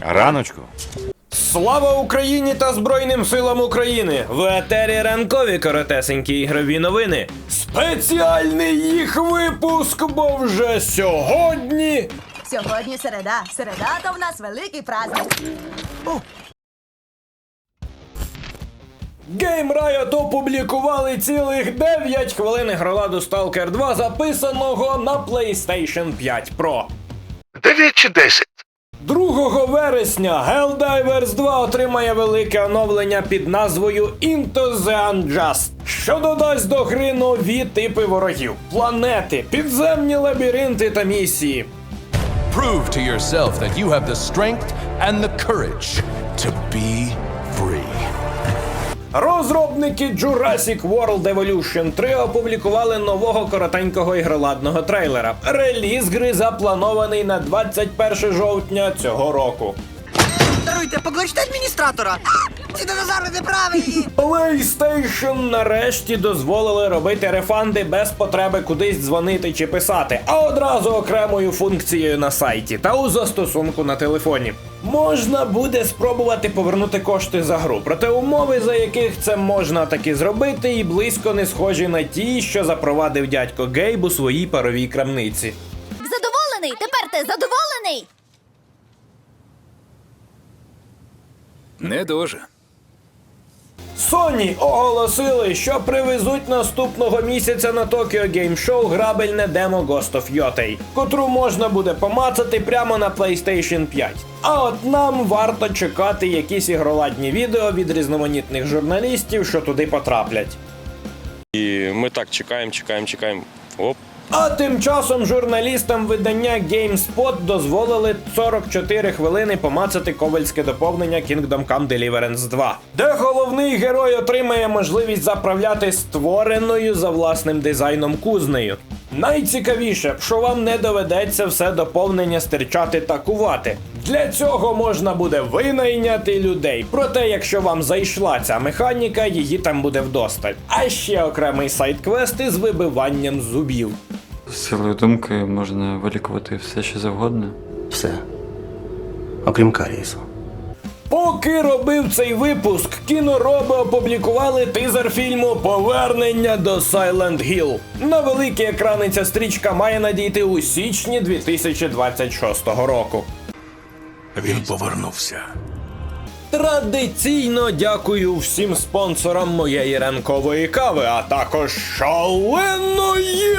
Раночку. Слава Україні та Збройним силам України! В етері ранкові коротесенькі ігрові новини. Спеціальний їх випуск, бо вже сьогодні. Сьогодні середа. Середа то в нас великий праздник. Game Riot опублікували цілих 9 хвилин гроладу Stalker 2, записаного на PlayStation 5 Pro. 9 чи 10? 2 вересня Helldivers 2 отримає велике оновлення під назвою Into the Unjust, що додасть до гри нові типи ворогів, планети, підземні лабіринти та місії. Prove to yourself that you have the strength and the courage to be free. Розробники Jurassic World Evolution 3 опублікували нового коротенького ігроладного трейлера. Реліз гри запланований на 21 жовтня цього року. Даруйте, покличте адміністратора. Ці динозаври неправильні. PlayStation нарешті дозволили робити рефанди без потреби кудись дзвонити чи писати, а одразу окремою функцією на сайті та у застосунку на телефоні. Можна буде спробувати повернути кошти за гру, проте умови, за яких це можна таки зробити, і близько не схожі на ті, що запровадив дядько Гейб у своїй паровій крамниці. Задоволений? Тепер ти задоволений? Не дуже. Sony оголосили, що привезуть наступного місяця на Tokyo Game Show грабельне демо Ghost of Yotei, котру можна буде помацати прямо на PlayStation 5. А от нам варто чекати якісь ігроладні відео від різноманітних журналістів, що туди потраплять. І ми так чекаємо, чекаємо, чекаємо. Оп. А тим часом журналістам видання GameSpot дозволили 44 хвилини помацати ковальське доповнення Kingdom Come Deliverance 2, де головний герой отримає можливість заправляти створеною за власним дизайном кузнею. Найцікавіше, що вам не доведеться все доповнення стирчати та кувати. Для цього можна буде винайняти людей. Проте, якщо вам зайшла ця механіка, її там буде вдосталь. А ще окремий сайт-квест із вибиванням зубів. Силою думки можна вилікувати все, що завгодно. Все. Окрім карієсу. Поки робив цей випуск, кінороби опублікували тизер фільму Повернення до Silent Hill. На великі екрани ця стрічка має надійти у січні 2026 року. Він повернувся. Традиційно дякую всім спонсорам моєї ранкової кави, а також шаленої